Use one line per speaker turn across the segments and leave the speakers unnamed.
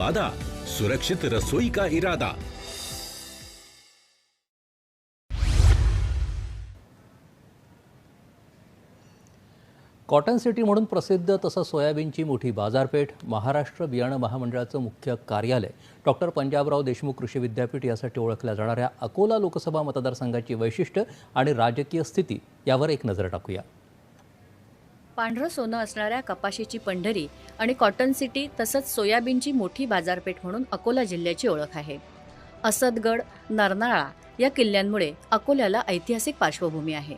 वादा सुरक्षित रसोई का इरादा?
कॉटन सिटी म्हणून प्रसिद्ध तसं सोयाबीनची मोठी बाजारपेठ महाराष्ट्र बियाणं महामंडळाचं मुख्य कार्यालय डॉक्टर पंजाबराव देशमुख कृषी विद्यापीठ यासाठी ओळखल्या जाणाऱ्या अकोला लोकसभा मतदारसंघाची वैशिष्ट्य आणि राजकीय स्थिती यावर एक नजर टाकूया.
पांढरं सोनं असणाऱ्या कपाशीची पंढरी आणि कॉटन सिटी तसंच सोयाबीनची मोठी बाजारपेठ म्हणून अकोला जिल्ह्याची ओळख आहे. असदगड नरनाळा या किल्ल्यांमुळे अकोल्याला ऐतिहासिक पार्श्वभूमी आहे.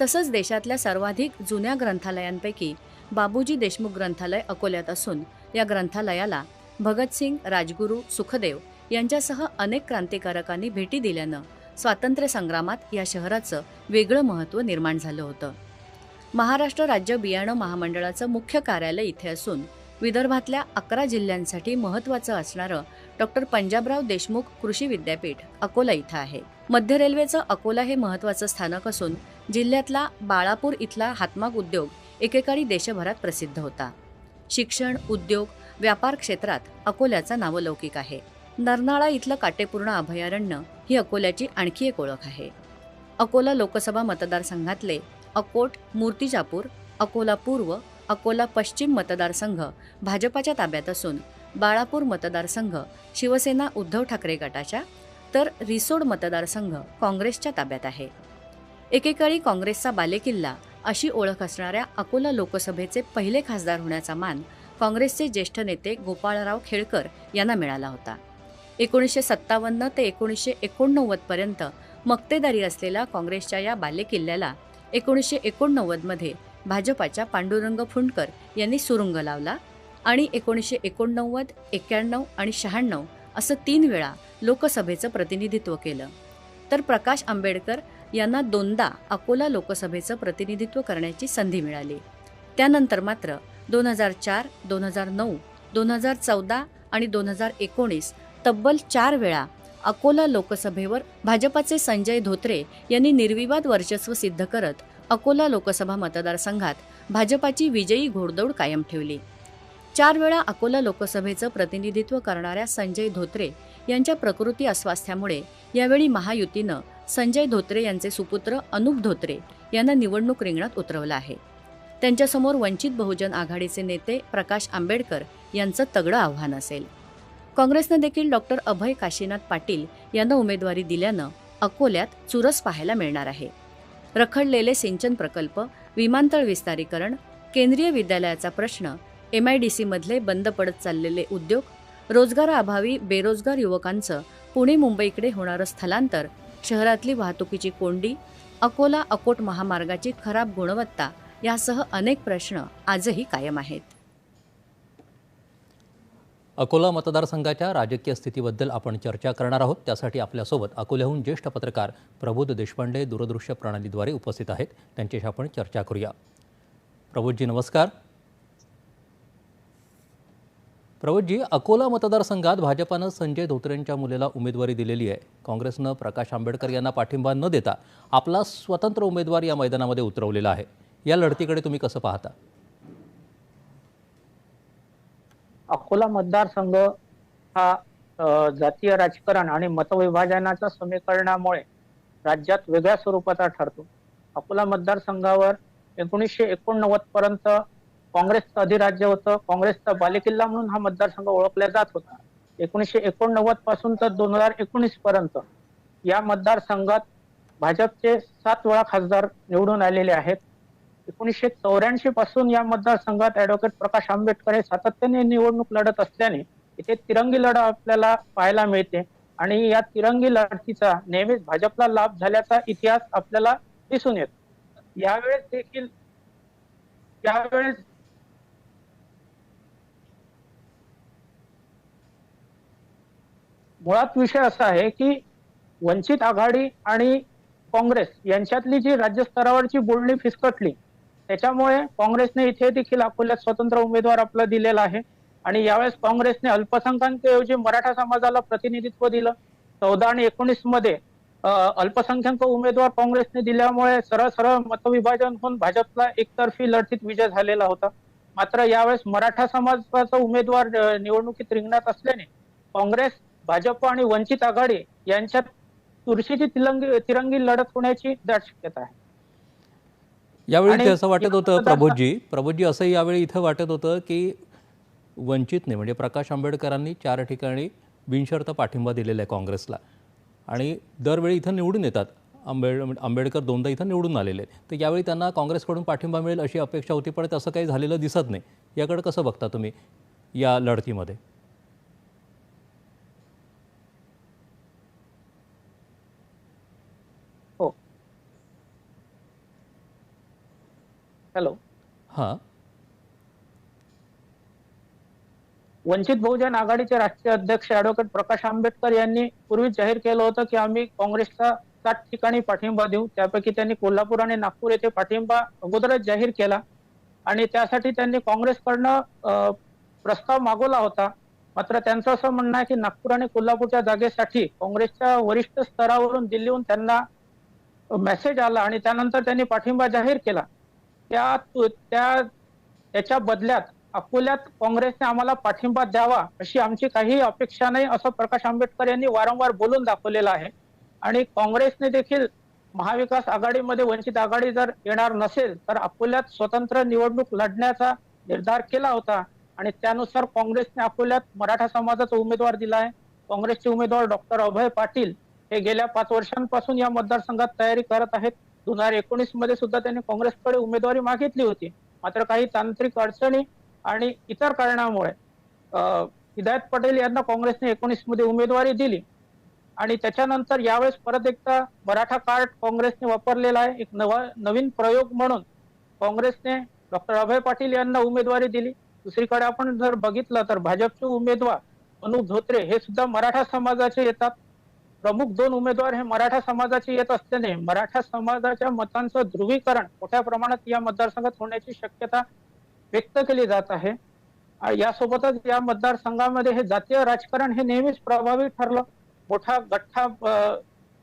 तसंच देशातल्या सर्वाधिक जुन्या ग्रंथालयांपैकी बाबूजी देशमुख ग्रंथालय अकोल्यात असून या ग्रंथालयाला भगतसिंग राजगुरू सुखदेव यांच्यासह अनेक क्रांतिकारकांनी भेटी दिल्यानं स्वातंत्र्य संग्रामात या शहराचं वेगळं महत्त्व निर्माण झालं होतं. महाराष्ट्र राज्य बियाणं महामंडळाचं मुख्य कार्यालय इथे असून विदर्भातल्या अकरा जिल्ह्यांसाठी महत्त्वाचं असणारं डॉक्टर पंजाबराव देशमुख कृषी विद्यापीठ अकोला इथं आहे. मध्य रेल्वेचं अकोला हे महत्त्वाचं स्थानक असून जिल्ह्यातला बाळापूर इथला हातमाग उद्योग एकेकाळी देशभरात प्रसिद्ध होता. शिक्षण उद्योग व्यापार क्षेत्रात अकोल्याचा नावलौकिक आहे. नरनाळा इथलं काटेपूर्ण अभयारण्य ही अकोल्याची आणखी एक ओळख आहे. अकोला लोकसभा मतदारसंघातले अकोट मूर्तिजापूर अकोला पूर्व अकोला पश्चिम मतदारसंघ भाजपाच्या ताब्यात असून बाळापूर मतदारसंघ शिवसेना उद्धव ठाकरे गटाच्या तर रिसोड मतदारसंघ काँग्रेसच्या ताब्यात आहे. एकेकाळी काँग्रेसचा बालेकिल्ला अशी ओळख असणाऱ्या अकोला लोकसभेचे पहिले खासदार होण्याचा मान काँग्रेसचे ज्येष्ठ नेते गोपाळराव खेळकर यांना मिळाला होता. एकोणीसशे सत्तावन्न ते एकोणीसशे एकोणनव्वदपर्यंत मक्तेदारी असलेल्या काँग्रेसच्या या बालेकिल्ल्याला एकोणीसशे एकोणनव्वदमध्ये भाजपाच्या पांडुरंग फुंडकर यांनी सुरुंग लावला आणि एकोणीसशे एकोणनव्वद एक्क्याण्णव आणि शहाण्णव असं तीन वेळा लोकसभेचं प्रतिनिधित्व केलं. तर प्रकाश आंबेडकर यांना दोनदा अकोला लोकसभेचं प्रतिनिधित्व करण्याची संधी मिळाली. त्यानंतर मात्र दोन हजार चार दोन हजार नऊ दोन हजार चौदा आणि दोन हजार एकोणीस तब्बल चार वेळा अकोला लोकसभेवर भाजपाचे संजय धोत्रे यांनी निर्विवाद वर्चस्व सिद्ध करत अकोला लोकसभा मतदारसंघात भाजपाची विजयी घोडदौड कायम ठेवली. चार वेळा अकोला लोकसभेचं प्रतिनिधित्व करणाऱ्या संजय धोत्रे यांच्या प्रकृती अस्वास्थ्यामुळे यावेळी महायुतीनं संजय धोत्रे यांचे सुपुत्र अनुप धोत्रे यांना निवडणूक रिंगणात उतरवलं आहे. त्यांच्यासमोर वंचित बहुजन आघाडीचे नेते प्रकाश आंबेडकर यांचं तगडं आव्हान असेल. काँग्रेसनं देखील डॉक्टर अभय काशीनाथ पाटील यांना उमेदवारी दिल्यानं अकोल्यात चुरस पाहायला मिळणार आहे. रखडलेले सिंचन प्रकल्प विमानतळ विस्तारीकरण केंद्रीय विद्यालयाचा प्रश्न एम आय डी सीमधले बंद पडत चाललेले उद्योग रोजगाराअभावी बेरोजगार युवकांचं पुणे मुंबईकडे होणारं स्थलांतर शहरातली वाहतुकीची कोंडी अकोला अकोट महामार्गाची खराब गुणवत्ता यासह अनेक प्रश्न आजही कायम आहेत.
अकोला मतदारसंघाच्या राजकीय स्थितीबद्दल आपण चर्चा करणार आहोत. त्यासाठी आपल्यासोबत अकोल्याहून ज्येष्ठ पत्रकार प्रबोध देशपांडे दूरदृश्य प्रणालीद्वारे उपस्थित आहेत. त्यांच्याशी आपण चर्चा करूया. प्रबोधजी नमस्कार. प्रबोधजी अकोला मतदारसंघात भाजपानं संजय धोत्रेंच्या मुलीला उमेदवारी दिलेली आहे. काँग्रेसनं प्रकाश आंबेडकर यांना पाठिंबा न देता आपला स्वतंत्र उमेदवार या मैदानामध्ये उतरवलेला आहे. या लढतीकडे तुम्ही कसं पाहता?
अकोला मतदारसंघ हा जातीय राजकारण आणि मतविभाजनाच्या समीकरणामुळे राज्यात वेगळ्या स्वरूपाचा ठरतो. अकोला मतदारसंघावर एकोणीसशे एकोणनव्वद पर्यंत काँग्रेसचं अधिराज्य होतं. काँग्रेसचा बालेकिल्ला म्हणून हा मतदारसंघ ओळखला जात होता. एकोणीसशे एकोणनव्वदपासून तर दोन हजार एकोणीस पर्यंत या मतदारसंघात भाजपचे सात वेळा खासदार निवडून आलेले आहेत. एकोणीसशे चौऱ्याऐंशी पासून या मतदारसंघात ऍडव्होकेट प्रकाश आंबेडकर हे सातत्याने निवडणूक लढत असल्याने इथे तिरंगी लढा आपल्याला पाहायला मिळते. आणि या तिरंगी लढतीचा नेहमीच भाजपला लाभ झाल्याचा इतिहास आपल्याला दिसून येतो. यावेळेस देखील यावेळेस मुळात विषय असा आहे की वंचित आघाडी आणि काँग्रेस यांच्यातली जी राज्यस्तरावरची बोलणी फिसकटली त्याच्यामुळे काँग्रेसने इथे देखील अकोल्यात स्वतंत्र उमेदवार आपला दिलेला आहे. आणि यावेळेस काँग्रेसने अल्पसंख्याकऐवजी मराठा समाजाला प्रतिनिधित्व दिलं. चौदा आणि एकोणीसमध्ये अल्पसंख्याक उमेदवार काँग्रेसने दिल्यामुळे सरळ सरळ मतविभाजन होऊन भाजपला एकतर्फी लढतीत विजय झालेला होता. मात्र यावेळेस मराठा समाजाचा उमेदवार निवडणुकीत रिंगणात असल्याने काँग्रेस भाजप आणि वंचित आघाडी यांच्यात चुरशीची तिरंगी तिरंगी लढत होण्याची दाट शक्यता आहे.
यावेळी इथे असं वाटत होतं प्रबोधजी प्रबोधजी असंही यावेळी इथं वाटत होतं की वंचितने म्हणजे प्रकाश आंबेडकरांनी चार ठिकाणी बिनशर्त पाठिंबा दिलेला आहे काँग्रेसला. आणि दरवेळी इथं निवडून येतात. आंबेड आंबेडकर दोनदा इथं निवडून आलेले आहेत. तर यावेळी त्यांना काँग्रेसकडून पाठिंबा मिळेल अशी अपेक्षा होती पण तसं काही झालेलं दिसत नाही. याकडे कसं बघता तुम्ही या लढतीमध्ये?
हॅलो
हां.
वंचित बहुजन आघाडीचे राष्ट्रीय अध्यक्ष ऍडव्होकेट प्रकाश आंबेडकर यांनी पूर्वी जाहीर केलं होतं की आम्ही काँग्रेसचा सात ठिकाणी पाठिंबा देऊ. त्यापैकी त्यांनी कोल्हापूर आणि नागपूर येथे पाठिंबा अगोदरच जाहीर केला. आणि त्यासाठी त्यांनी काँग्रेसकडनं प्रस्ताव मागवला होता. मात्र त्यांचं असं म्हणणं आहे की नागपूर आणि कोल्हापूरच्या जागेसाठी काँग्रेसच्या वरिष्ठ स्तरावरून दिल्लीहून त्यांना मेसेज आला आणि त्यानंतर त्यांनी पाठिंबा जाहीर केला. त्या त्या त्याच्या बदल्यात अकोल्यात काँग्रेसने आम्हाला पाठिंबा द्यावा अशी आमची काही अपेक्षा नाही असं प्रकाश आंबेडकर यांनी वारंवार बोलून दाखवलेलं आहे. आणि काँग्रेसने देखील महाविकास आघाडीमध्ये वंचित आघाडी जर येणार नसेल तर अकोल्यात स्वतंत्र निवडणूक लढण्याचा निर्धार केला होता. आणि त्यानुसार काँग्रेसने अकोल्यात मराठा समाजाचा उमेदवार दिला आहे. काँग्रेसचे उमेदवार डॉक्टर अभय पाटील हे गेल्या पाच वर्षांपासून या मतदारसंघात तयारी करत आहेत. दोन हजार एकोणीसमध्ये सुद्धा त्यांनी काँग्रेसकडे उमेदवारी मागितली होती. मात्र काही तांत्रिक अडचणी आणि इतर कारणामुळे हिदायत पटेल यांना काँग्रेसने एकोणीसमध्ये उमेदवारी दिली. आणि त्याच्यानंतर यावेळेस परत एकदा मराठा कार्ड काँग्रेसने वापरलेला आहे. एक नवा नवीन प्रयोग म्हणून काँग्रेसने डॉक्टर अभय पाटील यांना उमेदवारी दिली. दुसरीकडे आपण जर बघितलं तर भाजपचे उमेदवार अनुप धोत्रे हे सुद्धा मराठा समाजाचे येतात. प्रमुख दोन उमेदवार हे मराठा समाजाचे येत असल्याने मराठा समाजाच्या मतांचं ध्रुवीकरण मोठ्या प्रमाणात या मतदारसंघात होण्याची शक्यता व्यक्त केली जात आहे. यासोबतच या मतदारसंघामध्ये हे जातीय राजकारण हे नेहमीच प्रभावी ठरलं. मोठा गठ्ठा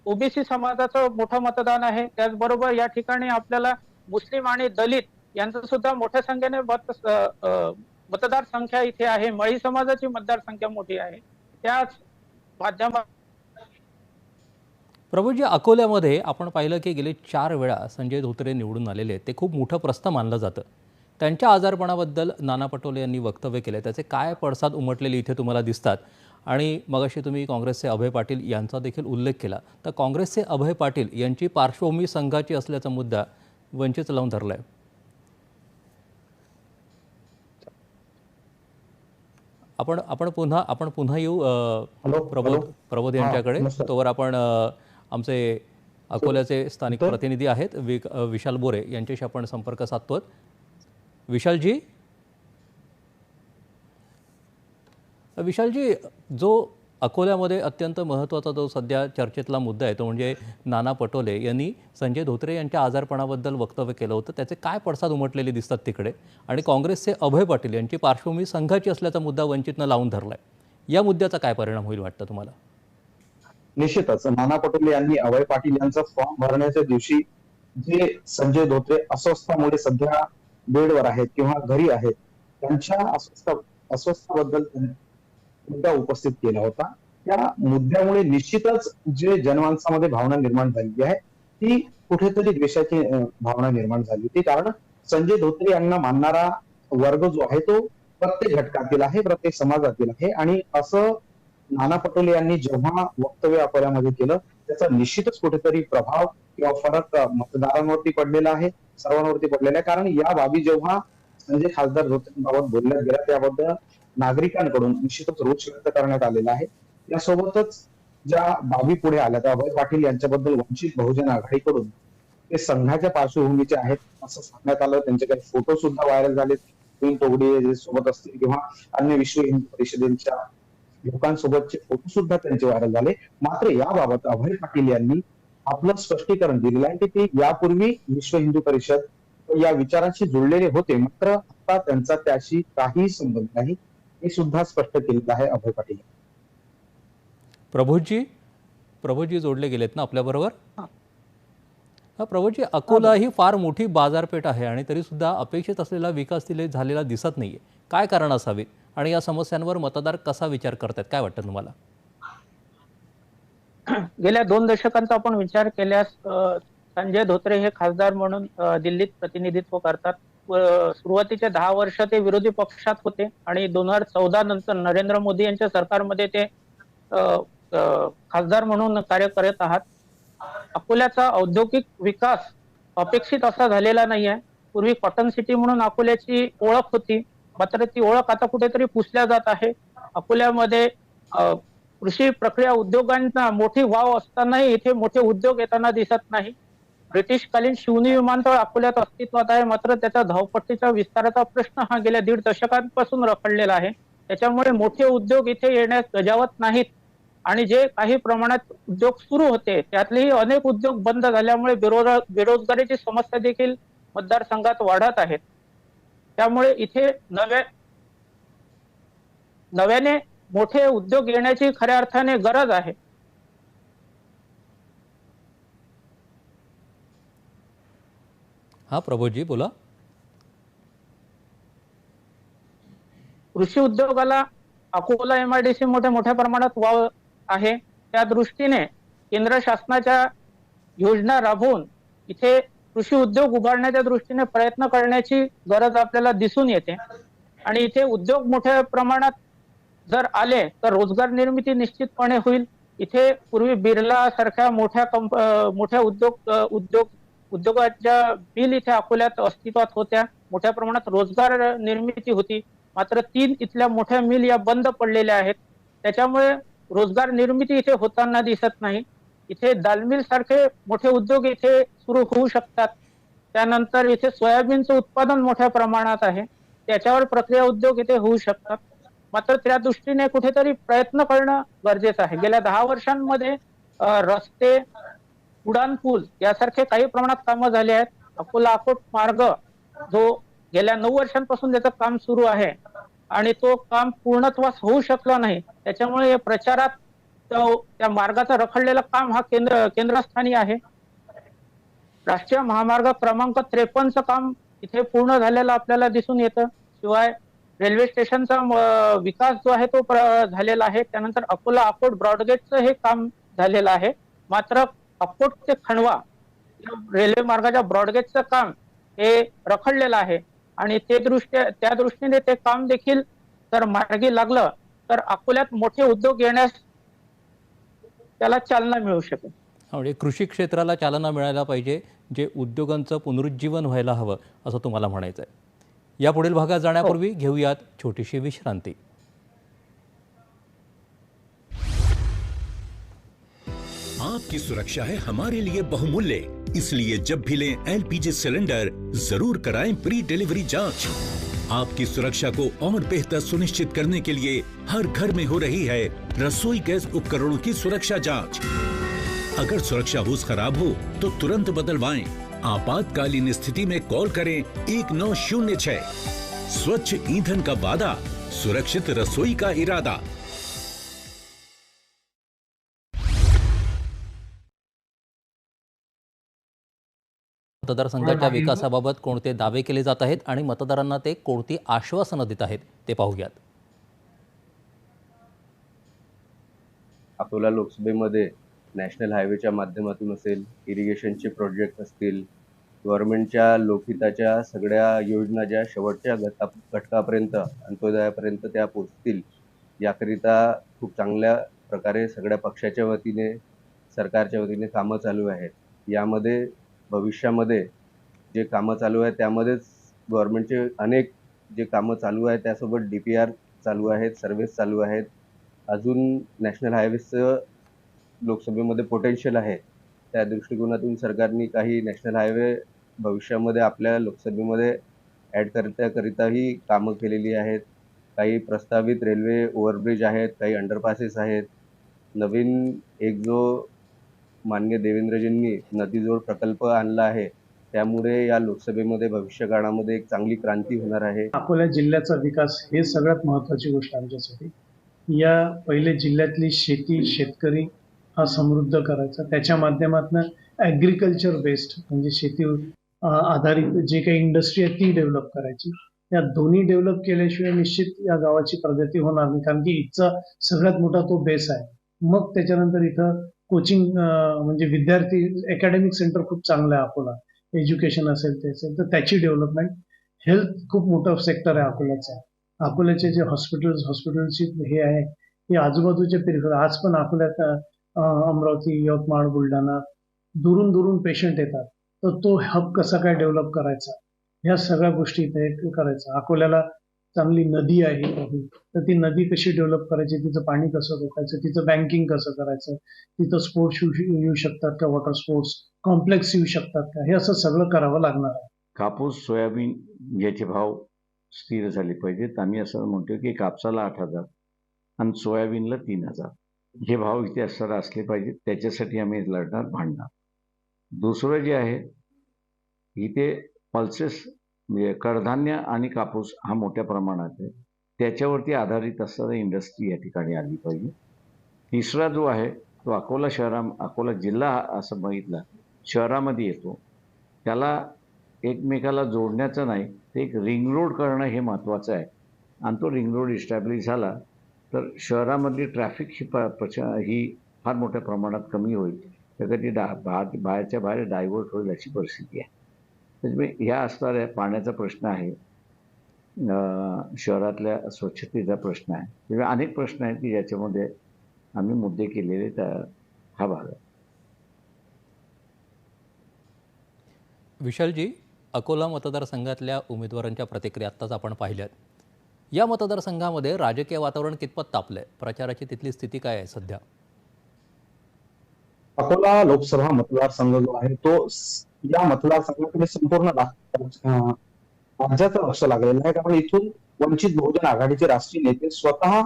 ओबीसी समाजाचं मोठं मतदान आहे. त्याचबरोबर या ठिकाणी आपल्याला मुस्लिम आणि दलित यांचं सुद्धा मोठ्या संख्येने मत मतदारसंख्या इथे आहे. मळी समाजाची मतदारसंख्या मोठी आहे. त्याच माध्यमात
प्रभूजी अकोल्यामध्ये आपण पाहिलं की गेले चार वेळा संजय धोत्रे निवडून आलेले आहेत. ते खूप मोठं प्रस्थ मानलं जातं. त्यांच्या आजारपणाबद्दल नाना पटोले यांनी वक्तव्य केलं. त्याचे काय पडसाद उमटलेले इथे तुम्हाला दिसतात? आणि मगाशी तुम्ही काँग्रेसचे अभय पाटील यांचा देखील उल्लेख केला. तर काँग्रेसचे अभय पाटील यांची पार्श्वभूमी संघाची असल्याचा मुद्दा वंचित लावून धरला आहे आपण आपण पुन्हा आपण पुन्हा येऊ प्रबोध. प्रबोध यांच्याकडे. तोवर आपण आमचे अकोल्याचे स्थानिक प्रतिनिधी आहेत वि विशाल बोरे यांच्याशी आपण संपर्क साधतोय विशालजी? विशालजी जो अकोल्यामध्ये अत्यंत महत्त्वाचा जो सध्या चर्चेतला मुद्दा आहे तो म्हणजे नाना पटोले यांनी संजय धोत्रे यांच्या आजारपणाबद्दल वक्तव्य केलं होतं. त्याचे काय पडसाद उमटलेले दिसतात तिकडे? आणि काँग्रेसचे अभय पाटील यांची पार्श्वभूमी संघाची असल्याचा मुद्दा वंचितनं लावून धरलाय. या मुद्द्याचा काय परिणाम होईल वाटतं तुम्हाला?
निश्चितच. नाना पटोले यांनी अभय पाटील यांचा फॉर्म भरण्याच्या दिवशी जे संजय धोत्रे अस्वस्थामुळे सध्या बेडवर आहेत किंवा घरी आहेत त्यांच्या अस्वस्थ अस्वस्थाबद्दल मुद्दा उपस्थित केला होता. त्या मुद्द्यामुळे निश्चितच जे जनमानसामध्ये भावना निर्माण झालेली आहे ती कुठेतरी द्वेषाची भावना निर्माण झाली होती. कारण संजय धोत्रे यांना मानणारा वर्ग जो आहे तो प्रत्येक घटकातील आहे प्रत्येक समाजातील आहे. आणि असं नाना पटोले यांनी जेव्हा वक्तव्य अकोल्यामध्ये केलं त्याचा निश्चितच कुठेतरी प्रभाव किंवा फरक मतदारांवरती पडलेला आहे सर्वांवरती पडलेला आहे. कारण या बाबी जेव्हा संजय खासदार धोत्रेंबाबत बोलल्या गेल्या त्याबद्दल नागरिकांकडून निश्चितच रोष व्यक्त करण्यात आलेला आहे. यासोबतच ज्या बाबी पुढे आल्या त्या अभय पाटील यांच्याबद्दल वंचित बहुजन आघाडीकडून ते संघाच्या पार्श्वभूमीचे आहेत असं सांगण्यात आलं. त्यांचे काही फोटो सुद्धा व्हायरल झाले तोगडे सोबत असतील किंवा अन्य विश्व हिंदू परिषदेच्या लोकांसोबतचे फोटो सुद्धा त्यांचे व्हायरल झाले. मात्र याबाबत अभय पाटील यांनी आपलं स्पष्टीकरण दिलेलं आहे. की ते यापूर्वी विश्व हिंदू परिषद या विचारांशी जुळलेले होते. मात्र आता त्यांचा त्याशी काही संबंध नाही. हे सुद्धा स्पष्ट केलेलं आहे अभय पाटील.
प्रभूजी प्रभूजी जोडले गेलेत ना आपल्याबरोबर? हा प्रभूजी अकोला ही फार मोठी बाजारपेठ आहे आणि तरीसुद्धा अपेक्षित असलेला विकास तिथे झालेला दिसत नाहीये. काय कारण असावीत आणि या समस्यांवर मतदार कसा विचार करतात? काय वाटतं तुम्हाला?
गेल्या दोन दशकांचा आपण विचार केल्यास संजय धोत्रे हे खासदार म्हणून दिल्लीत प्रतिनिधित्व करतात. व सुरुवातीचे दहा वर्ष ते विरोधी पक्षात होते आणि दोन हजार चौदा नंतर नरेंद्र मोदी यांच्या सरकारमध्ये ते खासदार म्हणून कार्य करत आहात. अकोल्याचा औद्योगिक विकास अपेक्षित असा झालेला नाही आहे पूर्वी कॉटन सिटी म्हणून अकोल्याची ओळख होती. मात्र ती ओळख आता कुठेतरी पुसल्या जात आहे. अकोल्यामध्ये कृषी प्रक्रिया उद्योगांना मोठी वाव असतानाही इथे मोठे उद्योग येताना दिसत नाही. ब्रिटिशकालीन शिवनी विमानतळ अकोल्यात अस्तित्वात आहे. मात्र त्याचा धावपट्टीच्या विस्ताराचा प्रश्न हा गेल्या दीड दशकांपासून रखडलेला आहे. त्याच्यामुळे मोठे उद्योग इथे येण्यास गजावत नाहीत. आणि जे काही प्रमाणात उद्योग सुरू होते त्यातलेही अनेक उद्योग बंद झाल्यामुळे बेरोजगार बेरोजगारीची समस्या देखील मतदारसंघात वाढत आहेत. त्यामुळे इथे नव्या नव्याने मोठे उद्योग येण्याची खऱ्या अर्थाने गरज आहे.
हा प्रभूजी बोला.
कृषी उद्योगाला अकोला एमआयडीसी मोठ्या मोठ्या प्रमाणात वाव आहे. त्या दृष्टीने केंद्र शासनाच्या योजना राबवून इथे कृषी उद्योग उभारण्याच्या दृष्टीने प्रयत्न करण्याची गरज आपल्याला दिसून येते. आणि इथे उद्योग मोठ्या प्रमाणात जर आले तर रोजगार निर्मिती निश्चितपणे होईल. इथे पूर्वी बिर्ला सारख्या मोठ्या कंप मोठ्या उद्योग उद्योग उद्योगाच्या बिल इथे अकोल्यात अस्तित्वात होत्या. मोठ्या प्रमाणात रोजगार निर्मिती होती. मात्र तीन इथल्या मोठ्या मिल या बंद पडलेल्या आहेत. त्याच्यामुळे रोजगार निर्मिती इथे होताना दिसत नाही. इथे दालमिल सारखे मोठे उद्योग इथे सुरू होऊ शकतात. त्यानंतर इथे सोयाबीनचं उत्पादन मोठ्या प्रमाणात आहे. त्याच्यावर प्रक्रिया उद्योग इथे होऊ शकतात. मात्र त्या दृष्टीने कुठेतरी प्रयत्न करणं गरजेचं आहे. गेल्या दहा वर्षांमध्ये रस्ते उडान पूल यासारखे काही प्रमाणात कामं झाले आहेत. अकोला अकोट मार्ग जो गेल्या नऊ वर्षांपासून त्याचं काम सुरू आहे. आणि तो काम पूर्णत्वास होऊ शकला नाही. त्याच्यामुळे या प्रचारात त्या मार्गाचं रखडलेलं काम हा केंद्र केंद्रस्थानी आहे. राष्ट्रीय महामार्ग क्रमांक त्रेपन्नचं काम इथे पूर्ण झालेलं आपल्याला दिसून येतं. शिवाय रेल्वे स्टेशनचा विकास जो आहे तो प्र- झालेला आहे. त्यानंतर अकोला अकोट ब्रॉडगेजचं हे काम झालेलं आहे. मात्र अकोट ते खंडवा रेल्वे मार्गाच्या ब्रॉडगेजचं काम हे रखडलेलं आहे. आणि ते दृष्ट्या त्या दृष्टीने ते काम देखील जर मार्गी लागलं तर अकोल्यात मोठे उद्योग येण्यास त्याला चालना मिळू शकेल.
म्हणजे कृषी क्षेत्राला चालना मिळायला पाहिजे जे उद्योगांचं पुनरुज्जीवन व्हायला हवं असं तुम्हाला म्हणायचं आहे या पुढील भागात जाण्यापूर्वी घेऊयात छोटीशी विश्रांती.
आपकी सुरक्षा है हमारे लिए बहुमूल्य। इसलिए जब भी लें एलपीजी सिलेंडर, ज़रूर कराएँ प्री डिलीवरी जाँच। आपकी सुरक्षा को और बेहतर सुनिश्चित करने के लिए हर घर में हो रही है रसोई गैस उपकरणों की सुरक्षा जाँच। अगर सुरक्षा होस खराब हो तो तुरंत बदलवाएँ। आपातकालीन स्थिति में कॉल करें एक नौ शून्य स्वच्छ ईंधन का वादा, सुरक्षित रसोई का इरादा।
मतदारसंघाच्या विकासाबाबत कोणते दावे केले जात आहेत आणि मतदारांना ते कोणती आश्वासनं देत आहेत ते पाहूयात.
अकोला लोकसभेमध्ये नॅशनल हायवेच्या माध्यमातून असेल इरिगेशनचे प्रोजेक्ट असतील गव्हर्नमेंटच्या लोकहिताच्या सगळ्या योजना ज्या शेवटच्या घटका घटकापर्यंत अंत्योदयापर्यंत त्या पोचतील याकरिता खूप चांगल्या प्रकारे सगळ्या पक्षाच्या वतीने सरकारच्या वतीने कामं चालू आहेत. यामध्ये भविष्यामध्ये जे कामं चालू आहेत त्यामध्येच गव्हर्नमेंटचे अनेक जे कामं चालू आहेत त्यासोबत डी पी आर चालू आहेत सर्व्हिस चालू आहेत. अजून नॅशनल हायवेचं लोकसभेमध्ये पोटेन्शियल आहे. त्या दृष्टिकोनातून सरकारने काही नॅशनल हायवे भविष्यामध्ये आपल्या लोकसभेमध्ये ॲड करण्याकरिताही कामं केलेली आहेत. काही प्रस्तावित रेल्वे ओव्हरब्रिज आहेत काही अंडरपासेस आहेत. नवीन एक जो मान्य देवेंद्रजींनी नदीजोड प्रकल्प आणला आहे. त्यामुळे या लोकसभेमध्ये भविष्य काळामध्ये एक चांगली क्रांती होणार आहे.
अकोला जिल्ह्याचा विकास हे सगळ्यात महत्वाची गोष्ट आमच्यासाठी. या पहिले जिल्ह्यातली शेती शेतकरी हा समृद्ध करायचा. त्याच्या माध्यमातून ॲग्रिकल्चर बेस्ड म्हणजे शेती आधारित जे काही इंडस्ट्री आहे ती डेव्हलप करायची. या दोन्ही डेव्हलप केल्याशिवाय निश्चित या गावाची प्रगती होणार नाही. कारण की इथचा सगळ्यात मोठा तो बेस आहे. मग त्याच्यानंतर इथं कोचिंग म्हणजे विद्यार्थी अकॅडमिक सेंटर खूप चांगलं आहे अकोला. एज्युकेशन असेल ते असेल तर त्याची डेव्हलपमेंट हेल्थ खूप मोठा सेक्टर आहे अकोल्याचा. अकोल्याचे जे हॉस्पिटल्स हॉस्पिटलची हे आहे हे आजूबाजूच्या पेरिफर आज पण अकोल्यात अमरावती यवतमाळ बुलढाणा दुरून दुरून पेशंट येतात. तर तो हब कसा काय डेव्हलप करायचा? ह्या सगळ्या गोष्टी इथे करायचं. अकोल्याला चांगली नदी आहे तर ती नदी कशी डेव्हलप करायची तिचं पाणी कसं रोखायचं तिचं बँकिंग कसं करायचं तिथं स्पोर्ट्स येऊ शकतात का वॉटर स्पोर्ट्स कॉम्प्लेक्स येऊ शकतात का हे असं सगळं करावं लागणार आहे.
कापूस सोयाबीन याचे भाव स्थिर झाले पाहिजेत. आम्ही असं म्हणतो की कापसाला आठ हजार आणि सोयाबीनला तीन हजार. हे भाव इथे असताना असले पाहिजेत. त्याच्यासाठी आम्ही लढणार भांडणार. दुसरं जे आहे इथे पल्सेस म्हणजे कडधान्य आणि कापूस हा मोठ्या प्रमाणात आहे. त्याच्यावरती आधारित असणारी इंडस्ट्री या ठिकाणी आली पाहिजे. तिसरा जो आहे तो अकोला शहरा अकोला जिल्हा असं बघितला शहरामध्ये येतो. त्याला एकमेकाला जोडण्याचं नाही ते एक रिंग रोड करणं हे महत्त्वाचं आहे. आणि तो रिंग रोड इस्टॅब्लिश झाला तर शहरामधली ट्रॅफिक ही प प्रच ही फार मोठ्या प्रमाणात कमी होईल. तर कधी डा बाहेरच्या बाहेर डायव्हर्ट होईल अशी परिस्थिती आहे. त्याच्यामुळे ह्या असणाऱ्या पाण्याचा प्रश्न आहे. शहरातल्या स्वच्छतेचा प्रश्न आहे. त्यामुळे अनेक प्रश्न आहेत की ज्याच्यामध्ये आम्ही मुद्दे केलेले त्या हा भाग आहे.
विशालजी अकोला मतदारसंघातल्या उमेदवारांच्या प्रतिक्रिया आत्ताच आपण पाहिल्यात. या मतदारसंघामध्ये राजकीय वातावरण कितपत तापलंय? प्रचाराची तिथली स्थिती काय आहे सध्या?
अकोला लोकसभा मतदारसंघ जो आहे तो या मतदारसंघाकडे संपूर्ण राज्याचं लक्ष लागलेलं आहे. कारण इथून वंचित बहुजन आघाडीचे राष्ट्रीय नेते स्वतः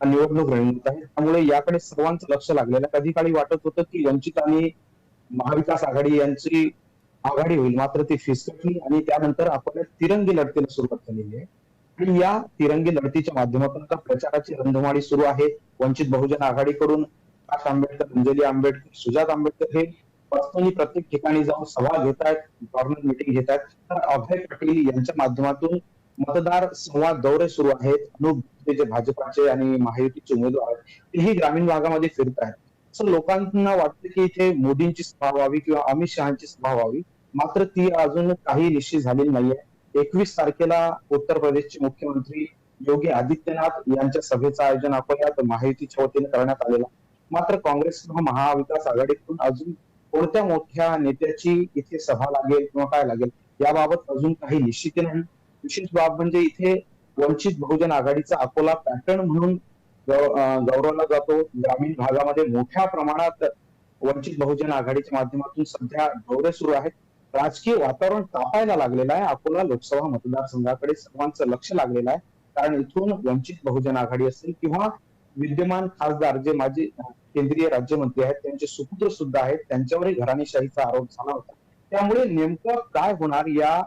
निवडणूक लढवत आहे त्यामुळे याकडे सर्वांचं लक्ष लागलेलं आहे. कधी काळी वाटत होतं की वंचित आणि महाविकास आघाडी यांची आघाडी होईल. मात्र ती फिसकटली आणि त्यानंतर आपण तिरंगी लढतीला सुरुवात झालेली आहे. आणि या तिरंगी लढतीच्या माध्यमातून आता प्रचाराची रंधमाळी सुरू आहे. वंचित बहुजन आघाडीकडून प्रकाश आंबेडकर अंजली आंबेडकर सुजात आंबेडकर हे पर्सनली प्रत्येक ठिकाणी जाऊन सभा घेत आहेत गव्हर्नर मिटिंग घेत आहेत तर अभय पाटील यांच्या माध्यमातून मतदार संवाद दौरे सुरू आहेत. अनुप जे भाजपाचे आणि महायुतीचे उमेदवार आहेत तेही ग्रामीण भागामध्ये फिरत आहेत. असं लोकांना वाटतं की इथे मोदींची सभा व्हावी किंवा अमित शहाची सभा व्हावी मात्र ती अजून काही निश्चित झालेली नाहीये. एकवीस तारखेला उत्तर प्रदेशचे मुख्यमंत्री योगी आदित्यनाथ यांच्या सभेचं आयोजन अकोल्यात महायुतीच्या वतीने करण्यात आलेलं मात्र काँग्रेस किंवा महाविकास आघाडीकडून अजून कोणत्या मोठ्या नेत्याची इथे सभा लागेल किंवा काय लागेल याबाबत अजून काही निश्चिती नाही. विशेष बाब म्हणजे इथे वंचित बहुजन आघाडीचा अकोला पॅटर्न म्हणून गौरवला जातो. ग्रामीण भागामध्ये मोठ्या प्रमाणात वंचित बहुजन आघाडीच्या माध्यमातून सध्या दौरे सुरू आहेत. राजकीय वातावरण तापायला लागलेलं आहे. अकोला लोकसभा मतदारसंघाकडे सर्वांचं लक्ष लागलेलं आहे. कारण इथून वंचित बहुजन आघाडी असेल किंवा विद्यमान खासदार जे माजी केंद्रीय राज्यमंत्री आहेत त्यांचे सुपुत्र सुद्धा आहेत त्यांच्यावरही घराणेशाहीचा आरोप झाला होता. त्यामुळे नेमकं काय होणार या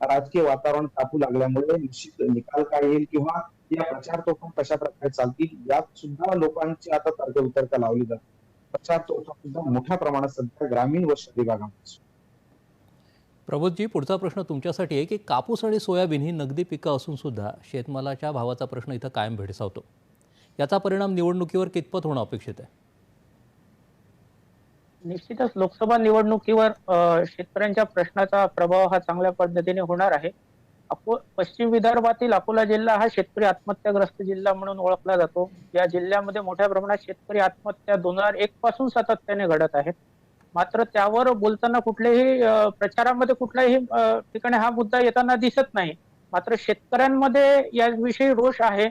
राजकीय वातावरण तापू लागल्यामुळे निश्चित निकाल काय येईल किंवा या प्रचार तोफा कशा प्रकारे चालतील यात सुद्धा लोकांची आता तर्क वितर्क लावली जाते. प्रचार तोफा सुद्धा मोठ्या प्रमाणात सध्या ग्रामीण व शहरी भागामध्ये
प्रबोधजी पुढचा प्रश्न तुमच्यासाठी आहे की कापूस आणि सोयाबीन ही नगदी पिकं असून सुद्धा शेतमालाच्या भावाचा प्रश्न इथं कायम भेडसावतो. याचा परिणाम निवडणुकीवर कितपत होणं अपेक्षित आहे?
निश्चितच लोकसभा निवडणुकीवर शेतकऱ्यांच्या प्रश्नाचा प्रभाव हा चांगल्या पद्धतीने होणार आहे. अको पश्चिम विदर्भातील अकोला जिल्हा हा शेतकरी आत्महत्याग्रस्त जिल्हा म्हणून ओळखला जातो. या जिल्ह्यामध्ये मोठ्या प्रमाणात शेतकरी आत्महत्या दोन हजार एक पासून सातत्याने घडत आहेत. मात्र त्यावर बोलताना कुठलेही प्रचारामध्ये कुठल्याही ठिकाणी हा मुद्दा येताना दिसत नाही. मात्र शेतकऱ्यांमध्ये याविषयी रोष आहे.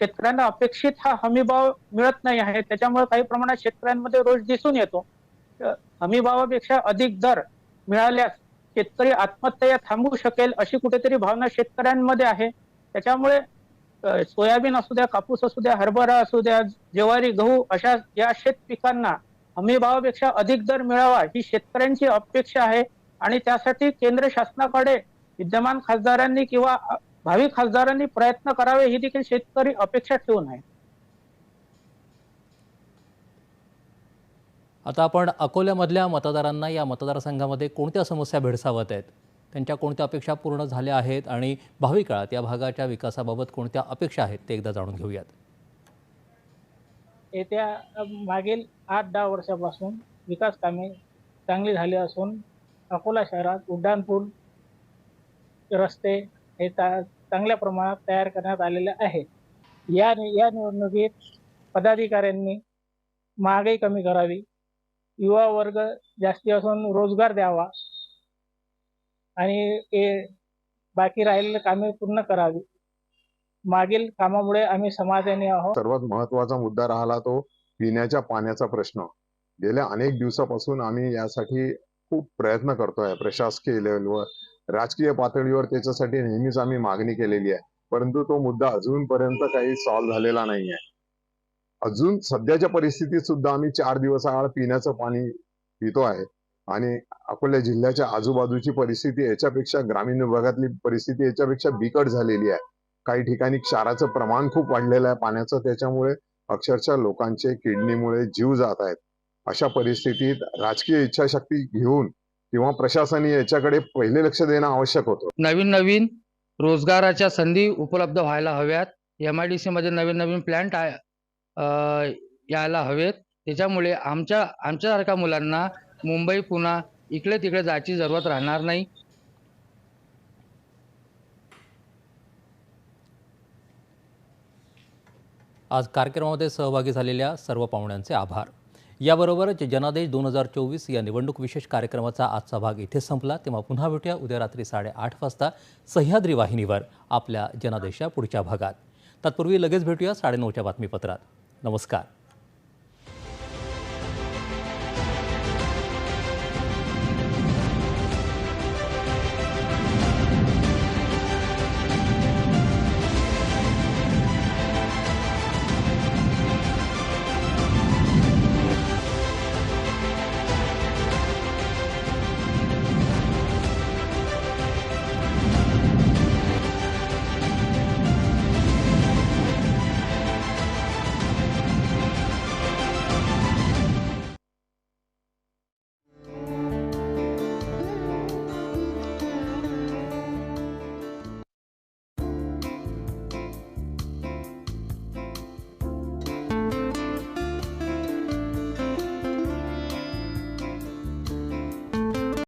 शेतकऱ्यांना अपेक्षित हा हमीभाव मिळत नाही आहे. त्याच्यामुळे काही प्रमाणात शेतकऱ्यांमध्ये रोष दिसून येतो. हमीभावापेक्षा अधिक दर मिळाल्यास शेतकरी आत्महत्या थांबू थांबवू शकेल अशी कुठेतरी भावना शेतकऱ्यांमध्ये आहे. त्याच्यामुळे सोयाबीन असू द्या कापूस असू द्या हरभरा असू द्या ज्वारी गहू अशा या शेत पिकांना हमीभावापेक्षा अधिक दर मिळावा ही शेतकऱ्यांची अपेक्षा आहे. आणि त्यासाठी केंद्र शासनाकडे विद्यमान खासदारांनी किंवा भावी खासदारांनी प्रयत्न करावे ही देखील शेतकरी अपेक्षा ठेवून आहे.
आता आपण अकोल्यामधल्या मतदारांना या मतदारसंघामध्ये कोणत्या समस्या भेडसावत आहेत? त्यांच्या कोणत्या अपेक्षा पूर्ण झाल्या आहेत? आणि भावी काळात या भागाच्या विकासाबाबत कोणत्या अपेक्षा आहेत ते एकदा जाणून घेऊयात.
येत्या मागील आठ दहा वर्षापासून विकास कामे चांगली झाली असून अकोला शहरात उड्डाणपूल रस्ते हे चांगल्या प्रमाणात तयार करण्यात आलेले आहेत या या निवडणुकीत पदाधिकाऱ्यांनी महागाई कमी करावी युवा वर्ग जास्ती असून रोजगार द्यावा आणि बाकी राहिलेले कामे पूर्ण करावी. मागील कामामुळे आम्ही समाधानी आहोत.
सर्वात महत्त्वाचा मुद्दा राहिला तो पिण्याच्या पाण्याचा प्रश्न. गेल्या अनेक दिवसापासून आम्ही यासाठी खूप प्रयत्न करतोय प्रशासकीय लेवलवर राजकीय पातळीवर त्याच्यासाठी नेहमीच आम्ही मागणी केलेली आहे. परंतु तो मुद्दा अजूनपर्यंत काही सॉल्व्ह झालेला नाही आहे अजून सध्याच्या परिस्थितीत सुद्धा आम्ही चार दिवस आड पिण्याचं पाणी पितो आहे. आणि अकोला जिल्ह्याच्या आजूबाजूची परिस्थिती याच्यापेक्षा ग्रामीण भागातली परिस्थिती याच्यापेक्षा बिकट झालेली आहे. काही ठिकाणी क्षाराचं प्रमाण खूप वाढलेलं आहे पाण्याचं. त्याच्यामुळे अक्षरशः लोकांचे किडनीमुळे जीव जात आहेत. अशा परिस्थितीत राजकीय इच्छाशक्ती घेऊन किंवा प्रशासनाने याच्याकडे पहिले लक्ष देणं आवश्यक होतं.
नवीन नवीन रोजगाराच्या संधी उपलब्ध व्हायला हव्यात. एम आय डी सीमध्ये नवीन नवीन प्लॅन्ट यायला हवेत. त्याच्यामुळे आमच्या आमच्यासारख्या मुलांना मुंबई पुणा इकडे तिकडे जायची जरूरत राहणार नाही.
आज कार्यक्रमामध्ये सहभागी झालेल्या सर्व पाहुण्यांचे आभार. याबरोबरच जनादेश दोन हजार चोवीस या निवडणूक विशेष कार्यक्रमाचा आजचा भाग इथे संपला. तेव्हा पुन्हा भेटूया. उद्या रात्री साडेआठ वाजता सह्याद्री वाहिनीवर आपल्या जनादेशच्या पुढच्या भागात. तत्पूर्वी लगेच भेटूया साडेनऊच्या बातमीपत्रात. नमस्कार.